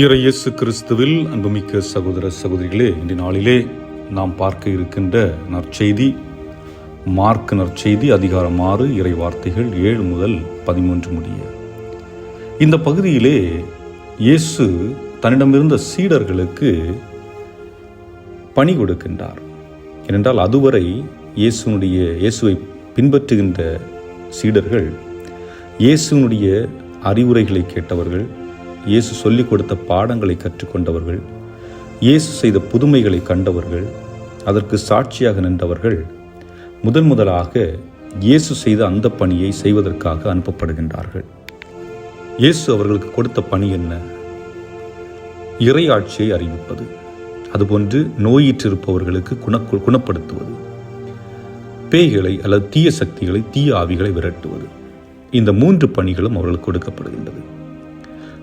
இறையேசு கிறிஸ்துவில் அன்புமிக்க சகோதர சகோதரிகளே இந்த நாளிலே நாம் பார்க்க இருக்கின்ற நற்செய்தி மார்க் நற்செய்தி அதிகாரம் ஆறு இறை வார்த்தைகள் ஏழு முதல் பதிமூன்று முடிய. இந்த பகுதியிலே இயேசு தன்னிடமிருந்த சீடர்களுக்கு பணி கொடுக்கின்றார். ஏனென்றால் அதுவரை இயேசுனுடைய இயேசுவை பின்பற்றுகின்ற சீடர்கள் இயேசுனுடைய அறிவுரைகளை கேட்டவர்கள் இயேசு சொல்லிக் கொடுத்த பாடங்களை கற்றுக்கொண்டவர்கள் இயேசு செய்த புதுமைகளை கண்டவர்கள் அதற்கு சாட்சியாக நின்றவர்கள் முதன் முதலாக இயேசு செய்த அந்த பணியை செய்வதற்காக அனுப்பப்படுகின்றார்கள். இயேசு அவர்களுக்கு கொடுத்த பணி என்ன? இறையாட்சியை அறிவிப்பது அதுபோன்று நோயிற்றிருப்பவர்களுக்கு குண குணப்படுத்துவது பேய்களை அல்லது தீய சக்திகளை தீய ஆவிகளை விரட்டுவது இந்த மூன்று பணிகளும் அவர்களுக்கு கொடுக்கப்படுகின்றது.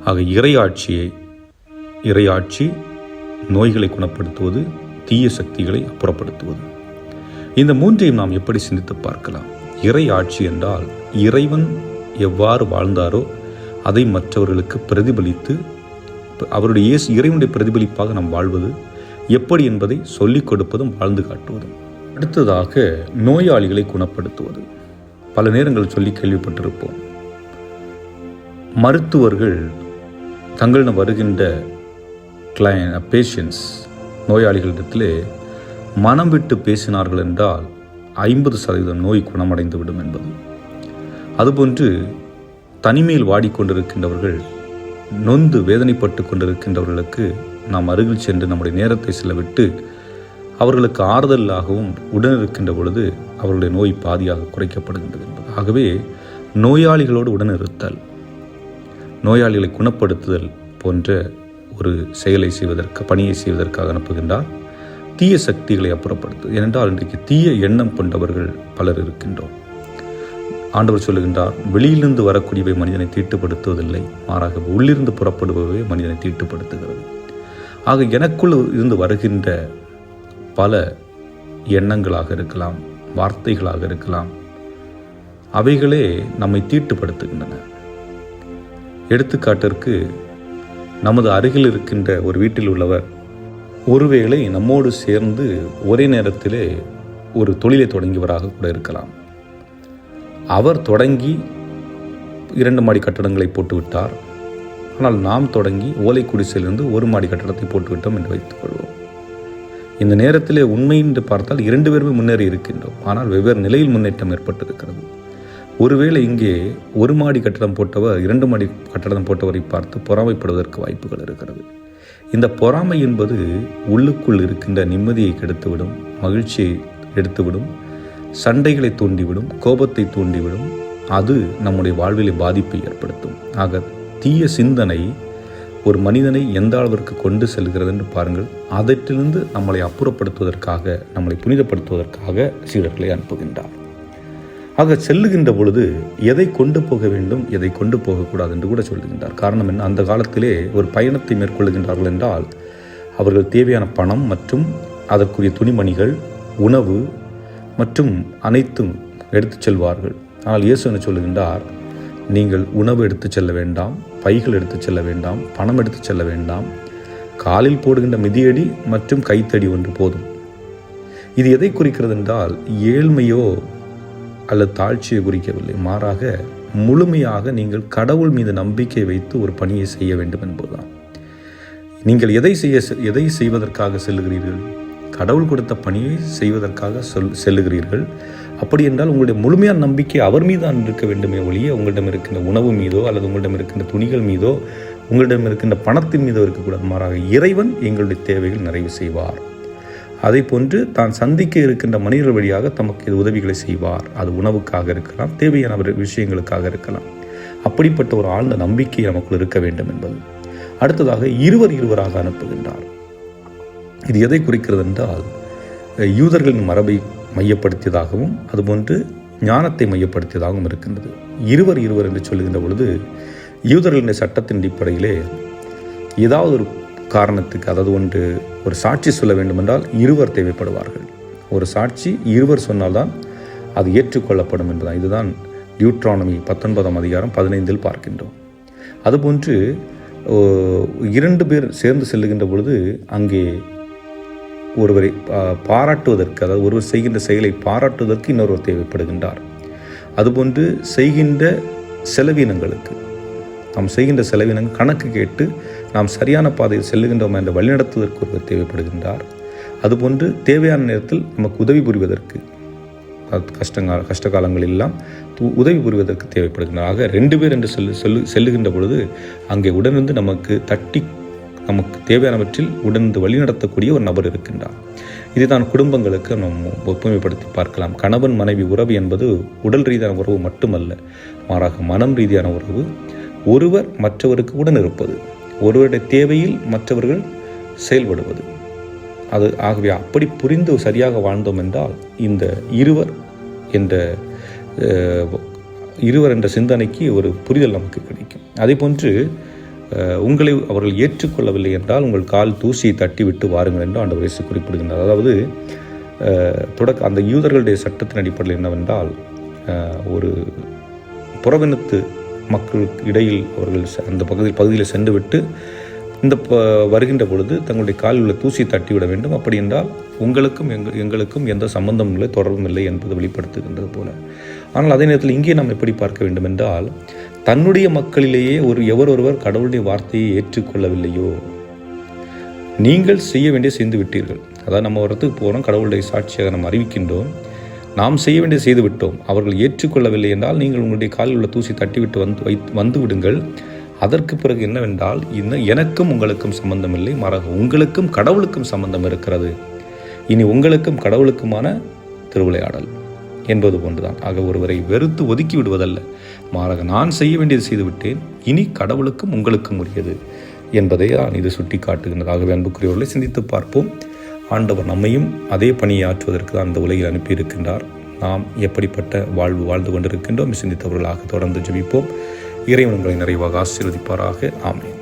ஆக இறையாட்சியை இறையாட்சி நோய்களை குணப்படுத்துவது தீய சக்திகளை அப்புறப்படுத்துவது இந்த மூன்றையும் நாம் எப்படி சிந்தித்து பார்க்கலாம்? இறை ஆட்சி என்றால் இறைவன் எவ்வாறு வாழ்ந்தாரோ அதை மற்றவர்களுக்கு பிரதிபலித்து அவருடைய இயேசு இறைவனுடைய பிரதிபலிப்பாக நாம் வாழ்வது எப்படி என்பதை சொல்லிக் கொடுப்பதும் வாழ்ந்து காட்டுவதும். அடுத்ததாக நோயாளிகளை குணப்படுத்துவது. பல நேரங்கள் சொல்லி கேள்விப்பட்டிருப்போம். மருத்துவர்கள் தங்களிடம் வருகின்ற கிளைன் பேஷண்ட்ஸ் uh, நோயாளிகளிடத்திலே மனம் விட்டு பேசினார்கள் என்றால் ஐம்பது சதவீதம் நோய் குணமடைந்து விடும் என்பது. அதுபோன்று தனிமையில் வாடிக்கொண்டிருக்கின்றவர்கள் நொந்து வேதனைப்பட்டு கொண்டிருக்கின்றவர்களுக்கு நாம் அருகில் சென்று நம்முடைய நேரத்தை செலவிட்டு அவர்களுக்கு ஆறுதலாகவும் உடன் இருக்கின்ற பொழுது அவர்களுடைய நோய் பாதியாக குறைக்கப்படுகின்றது என்பது. ஆகவே நோயாளிகளோடு உடனிருத்தல் நோயாளிகளை குணப்படுத்துதல் போன்ற ஒரு செயலை செய்வதற்கு பணியை செய்வதற்காக அனுப்புகின்றார். தீய சக்திகளை அப்புறப்படுத்து ஏனென்றால் இன்றைக்கு தீய எண்ணம் கொண்டவர்கள் பலர் இருக்கின்றோம். ஆண்டவர் சொல்லுகின்றார் வெளியிலிருந்து வரக்கூடியவை மனிதனை தீட்டுப்படுத்துவதில்லை மாறாக உள்ளிருந்து புறப்படுபவை மனிதனை தீட்டுப்படுத்துகிறது. ஆக எனக்குள் இருந்து வருகின்ற பல எண்ணங்களாக இருக்கலாம் வார்த்தைகளாக இருக்கலாம் அவைகளே நம்மை தீட்டுப்படுத்துகின்றன. எடுத்துக்காட்டிற்கு நமது அருகில் இருக்கின்ற ஒரு வீட்டில் உள்ளவர் ஒருவேளை நம்மோடு சேர்ந்து ஒரே நேரத்திலே ஒரு தொழிலை தொடங்கியவராக கூட இருக்கலாம். அவர் தொடங்கி இரண்டு மாடி கட்டடங்களை போட்டுவிட்டார். ஆனால் நாம் தொடங்கி ஓலை குடிசையிலிருந்து ஒரு மாடி கட்டடத்தை போட்டுவிட்டோம் என்று வைத்துக்கொள்வோம் இந்த நேரத்திலே உண்மை என்று பார்த்தால் இரண்டு பேருமே முன்னேறி இருக்கின்றோம். ஆனால் வெவ்வேறு நிலையில் முன்னேற்றம் ஏற்பட்டிருக்கிறது. ஒருவேளை இங்கே ஒரு மாடி கட்டடம் போட்டவர் இரண்டு மாடி கட்டடம் போட்டவரை பார்த்து பொறாமைப்படுவதற்கு வாய்ப்புகள் இருக்கிறது. இந்த பொறாமை என்பது உள்ளுக்குள் இருக்கின்ற நிம்மதியை கெடுத்துவிடும் மகிழ்ச்சியை எடுத்துவிடும் சண்டைகளை தூண்டிவிடும் கோபத்தை தூண்டிவிடும். அது நம்முடைய வாழ்விலே பாதிப்பை ஏற்படுத்தும். ஆக தீய சிந்தனை ஒரு மனிதனை எந்த அளவிற்கு கொண்டு செல்கிறது என்று பாருங்கள். அதற்றிலிருந்து நம்மளை அப்புறப்படுத்துவதற்காக நம்மளை புனிதப்படுத்துவதற்காக சீடர்களை அனுப்புகின்றார். ஆக செல்லுகின்ற பொழுது எதை கொண்டு போக வேண்டும் எதை கொண்டு போகக்கூடாது என்று கூட சொல்லுகின்றார். காரணம் என்ன? அந்த காலத்திலே ஒரு பயணத்தை மேற்கொள்ளுகின்றார்கள் என்றால் அவர்கள் தேவையான பணம் மற்றும் அதற்குரிய துணிமணிகள் உணவு மற்றும் அனைத்தும் எடுத்துச் செல்வார்கள். ஆனால் இயேசு என்ன சொல்லுகின்றார்? நீங்கள் உணவு எடுத்துச் செல்ல வேண்டாம் பைகள் எடுத்துச் செல்ல வேண்டாம் பணம் எடுத்துச் செல்ல வேண்டாம். காலில் போடுகின்ற மிதியடி மற்றும் கைத்தடி ஒன்று போதும். இது எதை குறிக்கிறது என்றால் ஏழ்மையோ அல்லது தாழ்ச்சியை குறிக்கவில்லை. மாறாக முழுமையாக நீங்கள் கடவுள் மீது நம்பிக்கை வைத்து ஒரு பணியை செய்ய வேண்டும் என்பதுதான். நீங்கள் எதை செய்ய எதை செய்வதற்காக செல்லுகிறீர்கள்? கடவுள் கொடுத்த பணியை செய்வதற்காக சொல் செல்லுகிறீர்கள். அப்படி என்றால் உங்களுடைய முழுமையான நம்பிக்கை அவர் மீது தான் இருக்க வேண்டுமே ஒழிய உங்களிடம் இருக்கின்ற உணவு மீதோ அல்லது உங்களிடம் இருக்கின்ற துணிகள் மீதோ உங்களிடம் இருக்கின்ற பணத்தின் மீதோ இருக்கக்கூடாது. மாறாக இறைவன் எங்களுடைய தேவைகள் நிறைவு செய்வார். அதை போன்று தான் சந்திக்க இருக்கின்ற மனிதர் வழியாக தமக்கு இது உதவிகளை செய்வார். அது உணவுக்காக இருக்கலாம் தேவையான விஷயங்களுக்காக இருக்கலாம். அப்படிப்பட்ட ஒரு ஆழ்ந்த நம்பிக்கை நமக்குள் இருக்க வேண்டும் என்பது. அடுத்ததாக இருவர் இருவராக அனுப்புகின்றார். இது எதை குறிக்கிறது என்றால் யூதர்களின் மரபை மையப்படுத்தியதாகவும் அதுபோன்று ஞானத்தை மையப்படுத்தியதாகவும் இருக்கின்றது. இருவர் இருவர் என்று சொல்லுகின்ற பொழுது யூதர்களின் சட்டத்தின் அடிப்படையிலே ஏதாவது ஒரு காரணத்துக்கு அதாவது ஒன்று ஒரு சாட்சி சொல்ல வேண்டுமென்றால் இருவர் தேவைப்படுவார்கள். ஒரு சாட்சி இருவர் சொன்னால்தான் அது ஏற்றுக்கொள்ளப்படும் என்பதுதான். இதுதான் டியூட்ரானமி பத்தொன்பதாம் அதிகாரம் பதினைந்தில் பார்க்கின்றோம். அதுபோன்று ஓ, இரண்டு பேர் சேர்ந்து செல்லுகின்ற பொழுது அங்கே ஒருவரை பாராட்டுவதற்கு அதாவது ஒருவர் செய்கின்ற செயலை பாராட்டுவதற்கு இன்னொருவர் தேவைப்படுகின்றார். அதுபோன்று செய்கின்ற செலவினங்களுக்கு நாம் செய்கின்ற செலவினங்கள் கணக்கு கேட்டு நாம் சரியான பாதையில் செல்லுகின்றோம் என்ற வழிநடத்துவதற்கு ஒருவர் தேவைப்படுகின்றார். அதுபோன்று தேவையான நேரத்தில் நமக்கு உதவி புரிவதற்கு அது கஷ்டங்கால கஷ்ட காலங்கள் எல்லாம் து- உதவி புரிவதற்கு தேவைப்படுகின்றன. ஆக ரெண்டு பேர் என்று செல்லு செல்லு செல்லுகின்ற பொழுது அங்கே உடனிருந்து நமக்கு தட்டி நமக்கு தேவையானவற்றில் உடனிருந்து வழிநடத்தக்கூடிய ஒரு நபர் இருக்கின்றார். இதுதான் குடும்பங்களுக்கு நாம் ஒப்புமைப்படுத்தி பார்க்கலாம். கணவன் மனைவி உறவு என்பது உடல் ரீதியான உறவு மட்டுமல்ல மாறாக மனம் ரீதியான உறவு ஒருவர் மற்றவருக்கு உடன் இருப்பது ஒருவருடைய தேவையில் மற்றவர்கள் செயல்படுவது. அது ஆகவே அப்படி புரிந்து சரியாக வாழ்ந்தோம் என்றால் இந்த இருவர் என்ற இருவர் என்ற சிந்தனைக்கு ஒரு புரிதல் நமக்கு கிடைக்கும். அதே போன்று உங்களை அவர்கள் ஏற்றுக்கொள்ளவில்லை என்றால் உங்கள் கால் தூசியை தட்டி விட்டு வாருங்கள் என்று ஆண்டவர் இயேசு குறிப்பிடுகின்றார். அதாவது தொடக்க அந்த யூதர்களுடைய சட்டத்தின் அடிப்படையில் என்னவென்றால் ஒரு புறவினத்து மக்களுக்கு இடையில் அவர்கள் அந்த பகுதியில் பகுதியில் சென்றுவிட்டு இந்த ப வருகின்ற பொழுது தங்களுடைய காலில் உள்ள தூசி தட்டிவிட வேண்டும். அப்படி என்றால் உங்களுக்கும் எங்கள் எங்களுக்கும் எந்த சம்பந்தமும் இல்லை தொடர்பும் இல்லை என்பது வெளிப்படுத்துகின்றது போல. ஆனால் அதே நேரத்தில் இங்கே நாம் எப்படி பார்க்க வேண்டும் என்றால் தன்னுடைய மக்களிலேயே ஒரு எவர் ஒருவர் கடவுளுடைய வார்த்தையை ஏற்றுக்கொள்ளவில்லையோ நீங்கள் செய்ய வேண்டிய செய்து விட்டீர்கள். அதாவது நம்ம வரத்துக்கு போகிறோம் கடவுளுடைய சாட்சியாக நம்ம அறிவிக்கின்றோம். நாம் செய்ய வேண்டிய செய்துவிட்டோம் அவர்கள் ஏற்றுக்கொள்ளவில்லை என்றால் நீங்கள் உங்களுடைய காலில் உள்ள தூசி தட்டிவிட்டு வந்து வை வந்து விடுங்கள். அதற்கு பிறகு என்னவென்றால் இன்னும் எனக்கும் உங்களுக்கும் சம்பந்தம் இல்லை மாறாக உங்களுக்கும் கடவுளுக்கும் சம்பந்தம் இருக்கிறது. இனி உங்களுக்கும் கடவுளுக்குமான திருவிளையாடல் என்பது போன்றுதான். ஆக ஒருவரை வெறுத்து ஒதுக்கி விடுவதல்ல மாறாக நான் செய்ய வேண்டியது செய்துவிட்டேன் இனி கடவுளுக்கும் உங்களுக்கும் உரியது என்பதை தான் இது சுட்டி காட்டுகின்றது ஆகவே அன்புக்குரியவர்களை சிந்தித்து பார்ப்போம். ஆண்டவர் நம்மையும் அதே பணியை ஆற்றுவதற்கு தான் உலகில் அனுப்பியிருக்கின்றார். நாம் எப்படிப்பட்ட வாழ்வு வாழ்ந்து கொண்டிருக்கின்றோம் சிந்தித்தவர்களாக தொடர்ந்து ஜெபிப்போம். இறைவன் உங்களை நிறைவாக ஆசீர்வதிப்பாராக. ஆமென்.